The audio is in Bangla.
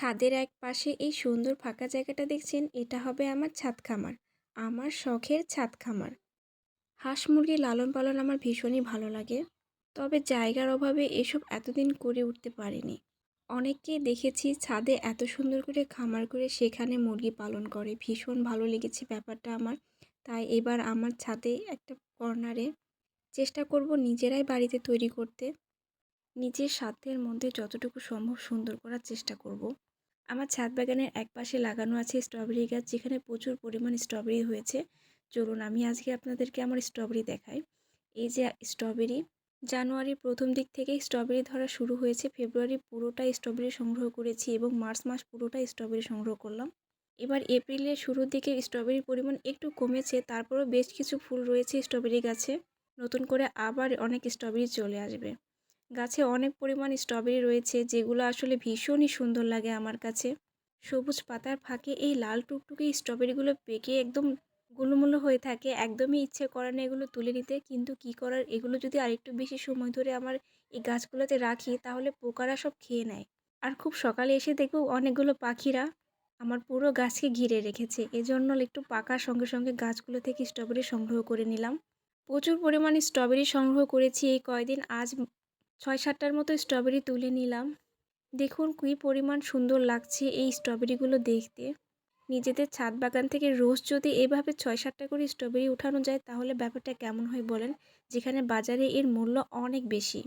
ছাদের এক পাশে এই সুন্দর ফাঁকা জায়গাটা দেখছেন, এটা হবে আমার ছাদ খামার, আমার শখের ছাদ খামার। হাঁস মুরগি লালন পালন আমার ভীষণই ভালো লাগে, তবে জায়গার অভাবে এসব এতদিন করে উঠতে পারিনি। অনেককেই দেখেছি ছাদে এত সুন্দর করে খামার করে সেখানে মুরগি পালন করে, ভীষণ ভালো লেগেছে ব্যাপারটা আমার, তাই এবার আমার ছাদে একটা কর্নারে চেষ্টা করব নিজেরাই বাড়িতে তৈরি করতে, নিজের সাধ্যের মধ্যে যতটুকু সম্ভব সুন্দর করার চেষ্টা করব। আমার ছাদ বাগানের এক পাশে লাগানো আছে স্ট্রবেরি গাছ, যেখানে প্রচুর পরিমাণ স্ট্রবেরি হয়েছে। চলুন আমি আজকে আপনাদেরকে আমার স্ট্রবেরি দেখাই। এই যে স্ট্রবেরি জানুয়ারির প্রথম দিক থেকেই স্ট্রবেরি ধরা শুরু হয়েছে। ফেব্রুয়ারি পুরোটাই স্ট্রবেরি সংগ্রহ করেছি এবং মার্চ মাস পুরোটাই স্ট্রবেরি সংগ্রহ করলাম। এবার এপ্রিলের শুরুর দিকে স্ট্রবেরির পরিমাণ একটু কমেছে, তারপরেও বেশ কিছু ফুল রয়েছে স্ট্রবেরি গাছে। নতুন করে আবার অনেক স্ট্রবেরি চলে আসবে। গাছে অনেক পরিমাণ স্ট্রবেরি রয়েছে, যেগুলো আসলে ভীষণই সুন্দর লাগে আমার কাছে। সবুজ পাতার ফাঁকে এই লাল টুকটুকে স্ট্রবেরিগুলো পেকে একদম গুলুমুলো হয়ে থাকে, একদমই ইচ্ছে করে না এগুলো তুলে নিতে। কিন্তু কি করার, এগুলো যদি আরেকটু বেশি সময় ধরে আমার এই গাছগুলোতে রাখি, তাহলে পোকারা সব খেয়ে নেয়। আর খুব সকালে এসে দেখব অনেকগুলো পাখিরা আমার পুরো গাছকে ঘিরে রেখেছে। এজন্য একটু পাকার সঙ্গে সঙ্গে গাছগুলো থেকে স্ট্রবেরি সংগ্রহ করে নিলাম। প্রচুর পরিমাণে স্ট্রবেরি সংগ্রহ করেছি এই কয়দিন, আজ ছয় সাতটার মতো স্ট্রবেরি তুলে নিলাম। দেখুন কী পরিমাণ সুন্দর লাগছে এই স্ট্রবেরিগুলো দেখতে। নিজেদের ছাদ বাগান থেকে রোজ যদি এভাবে ছয় সাতটা করে স্ট্রবেরি উঠানো যায় তাহলে ব্যাপারটা কেমন হয় বলেন? যেখানে বাজারে এর মূল্য অনেক বেশি।